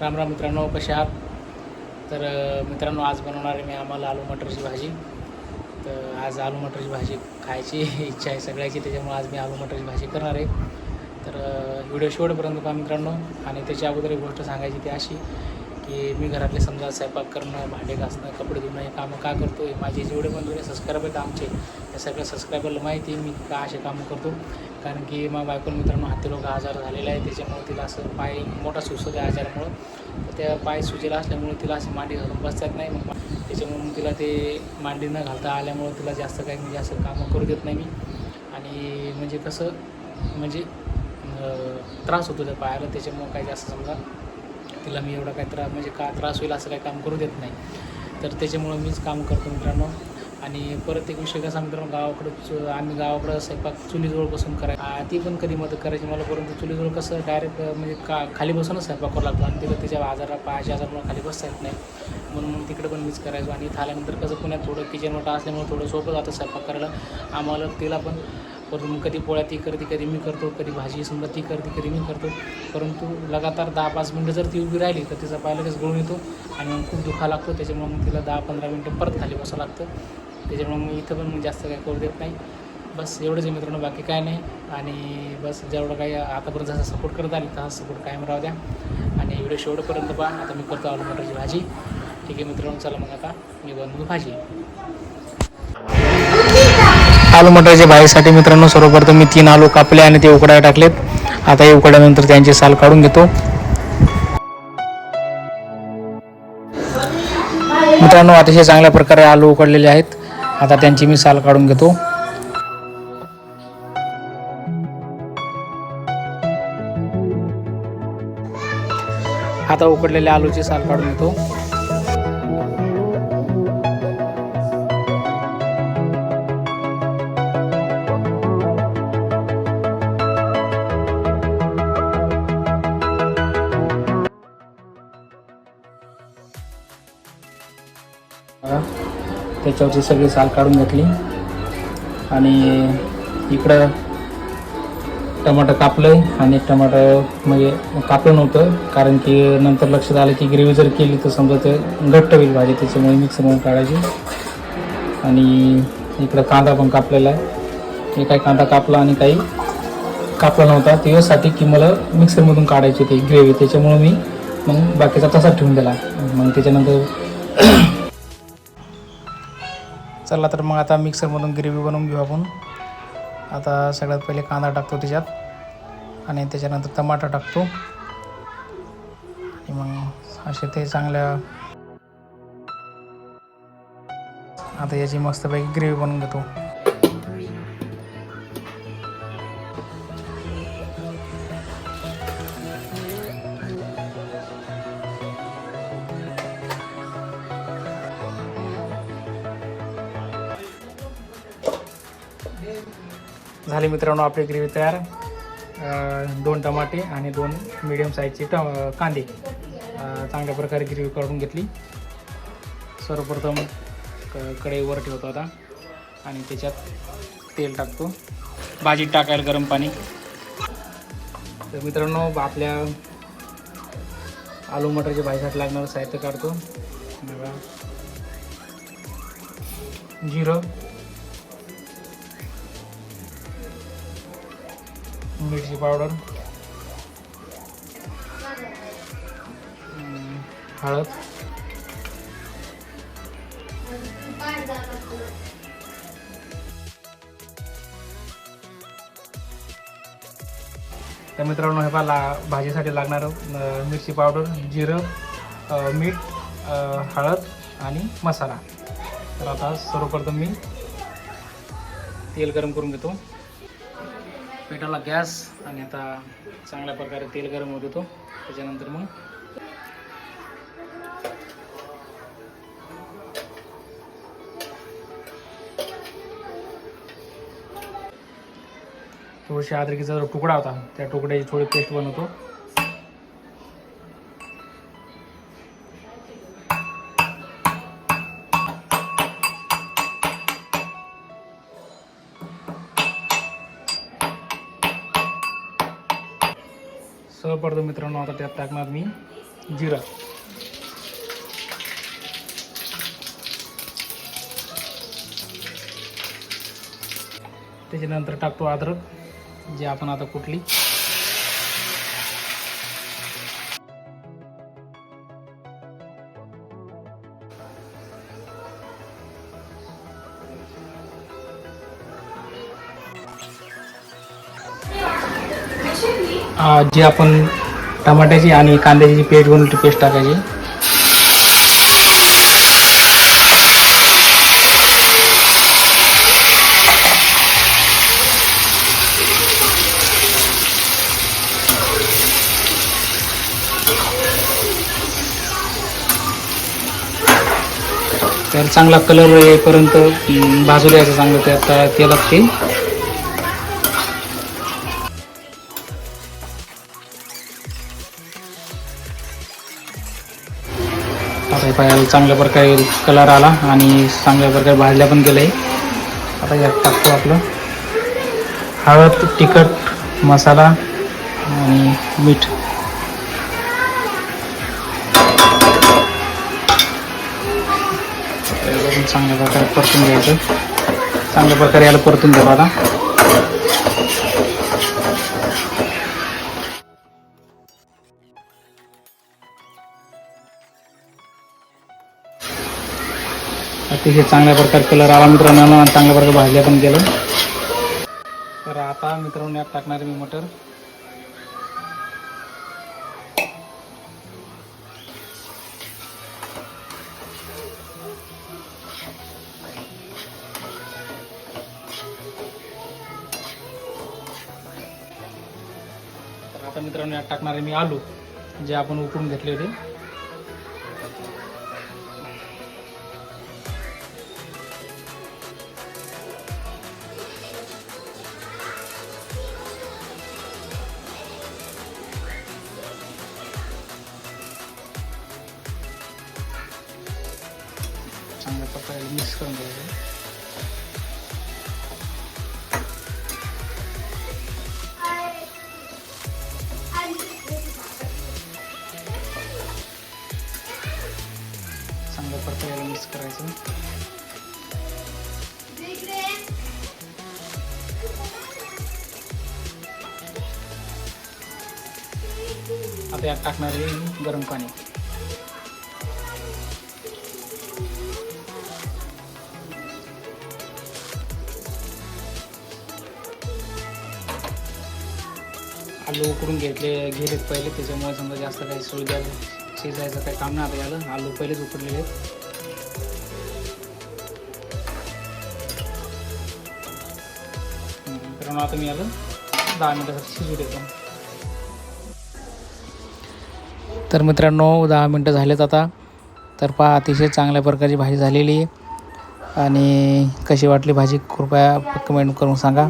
राम राम मित्रांनो कसे आहात? तर मित्रांनो आज बनवणार आहे मी आम्हाला आलू मटरची भाजी. तर आज आलू मटरची भाजी खायची इच्छा आहे सगळ्याची त्याच्यामुळे आज मी आलू मटरची भाजी करणार आहे. तर व्हिडिओ शेवटपर्यंत पहा मित्रांनो आणि त्याच्या अगोदर एक गोष्ट सांगायची ती अशी की मी घरातले समजा स्वयंपाक करणं भांडे घासणं कपडे धुणं हे कामं का करतो आहे माझे जेवढे पण जुने सबस्क्रायबर आहेत आमचे या सगळ्या सबस्क्रायबरला माहिती आहे मी का असे कामं करतो. कारण की मग बायको मित्रांनो हाती रोग आजार झालेला आहे त्याच्यामुळे तिला असं पाय मोठा सुचतो त्या आजारामुळं. तर त्या पाय सुजेला असल्यामुळे तिला अशी मांडी घालून बसतात नाही. मग त्याच्यामुळे तिला ते मांडी न घालता आल्यामुळं तिला जास्त काही म्हणजे असं कामं करू देत नाही मी. आणि म्हणजे कसं म्हणजे त्रास होतो त्या पायाला त्याच्यामुळं काही जास्त समजा तिला मी एवढा काही त्रास म्हणजे का त्रास होईल असं काही काम करू देत नाही. तर त्याच्यामुळं मीच काम करतो मित्रांनो. आणि परत एक विषय कसा मित्रांनो गावाकडं चु- आम्ही गावाकडं स्वयंपाक चुलीजवळ बसून कराय ती पण कधी मदत करायची मला परंतु चुलीजवळ कसं डायरेक्ट म्हणजे का खाली बसूनच स्वयंपाक करावा लागतो. आणि तिला त्याच्या आजारा पायाच्या आजारामुळे खाली बसता येत नाही. म्हणून मग तिकडे पण मीच करायचो. आणि इथं आल्यानंतर कसं पुण्यात थोडं किचन मोठं असल्यामुळे थोडं सोपं जातं स्वयंपाक करायला. आम्हाला तिला पण परंतु मग कधी पोळ्या ती करते कधी मी करतो कधी भाजी समजा ती करते कधी मी करतो. परंतु लगातार दहा पाच मिनटं जर ती उभी राहिली तर तिचा पाय लगेच गळून येतो आणि मग खूप दुखा लागतो. त्याच्यामुळे मग तिला दहा पंधरा मिनटं परत खाली बसावं लागतं. त्याच्यामुळे मग इथं पण मग जास्त काही करू देत नाही. बस एवढंच आहे मित्रांनो बाकी काय नाही. आणि बस जेवढं काही आतापर्यंत जसं सपोर्ट करत आले तसा सपोर्ट कायम राहू द्या. आणि व्हिडिओ शेवटपर्यंत पहा. आता मी करतो आलू मटरची भाजी. ठीक आहे मित्रांनो चला मग आता मी बनवतो भाजी. आलू मटरच्या भाजीसाठी मित्रांनो सर्वप्रथम मी तीन आलू कापले आणि ते उकडायला टाकलेत. आता हे उकड्यानंतर त्यांची साल काढून घेतो. मित्रांनो अतिशय चांगल्या प्रकारे आलू उकडलेले आहेत. आता त्यांची मी साल काढून घेतो. आता उकडलेल्या आलूची साल काढून घेतो. त्याच्यावरची सगळी साल काढून घेतली. आणि इकडं टमाटर कापलं आणि टमाटर म्हणजे कापलं नव्हतं कारण की नंतर लक्षात आलं की ग्रेव्ही जर केली तर समजा ते घट्ट होईल भाजी त्याच्यामुळे मिक्सरमधून काढायची. आणि इकडं कांदा पण कापलेला आहे. काही कांदा कापला आणि काही कापला नव्हता त्याच्यासाठी की मला मिक्सरमधून काढायची ती ग्रेव्ही त्याच्यामुळं मी मग बाकीचा तसाच ठेवून दिला. मग त्याच्यानंतर चला तर मग आता मिक्सरमधून ग्रेव्ही बनवून घेऊ आपण. आता सगळ्यात पहिले कांदा टाकतो त्याच्यात आणि त्याच्यानंतर टमाटर टाकतो. आणि मग असे ते चांगल्या आता याची मस्तपैकी ग्रेव्ही बनवून घेतो. झाले मित्रांनो आपली ग्रेव्ही तयार. दोन टमाटे आणि दोन मिडियम साईजचे ट कांदे. चांगल्या प्रकारे ग्रेव्ही काढून घेतली. सर्वप्रथम क कढईवर ठेवतो आता. आणि त्याच्यात तेल टाकतो. भाजीत टाकायला गरम पाणी. तर मित्रांनो आपल्या आलू मटरच्या भाजीसाठी लागणारं साहित्य काढतो. जिरं. मिरची पावडर. हळद. तर मित्रांनो हे पाला भाजीसाठी लागणारं मिरची पावडर जिरं मीठ हळद आणि मसाला. तर आता सर्वप्रथम मी तेल गरम करून घेतो. पेटाला गॅस आणि आता चांगल्या प्रकारे तेल गरम होत देतो त्याच्यानंतर मग थोडीशी अद्रकीचा जो तुकडा होता त्या तुकड्याची थोडी पेस्ट बनवतो. पडतो मित्रांनो आता त्यात टाकणार मी जिरा. त्याच्यानंतर टाकतो अद्रक जे आपण आता कुठली जी आपण टमाट्याची आणि कांद्याची जी पेस्ट बनवली ती पेस्ट टाकायची. तर चांगला कलर येईपर्यंत भाजू द्यायचं चांगलं त्या तेलात ते पाहायला चांगल्या प्रकारे कलर आला आणि चांगल्या प्रकारे भाजल्या पण गेलं आहे आता यात टाकतो आपलं. हळद तिखट मसाला आणि मीठ. चांगल्या प्रकारे परतून घ्यायचं. चांगल्या प्रकारे याला परतून घ्यावं आता अतिशय चांगल्या प्रकारे कलर आला मित्रांनो आणि चांगल्या प्रकारे भाजल्या पण गेलं तर आता मित्रांनो यात टाकणार आहे मी मटर. तर आता मित्रांनो यात टाकणार आहे मी आलू जे आपण उकडून घेतले होते. चांगल्या प्रकारे मिक्स करून घ्यायचं चांगल्या प्रकारे याला मिक्स करायचं आता यात टाकणार आहे गरम पाणी आलू उकडून घेतले गेलेत पहिले. त्याच्यामुळे समजा जास्त काही सुविधा शिजायचं काही काम नाही आता याला. आलू पहिलेच उकडलेले आहेत. कारण आता मी याला दहा मिनटासाठी शिजू देतो. तर मित्रांनो दहा मिनटं झालेत आता. तर पहा अतिशय चांगल्या प्रकारची भाजी झालेली आहे. आणि कशी वाटली भाजी कृपया कमेंट करून सांगा.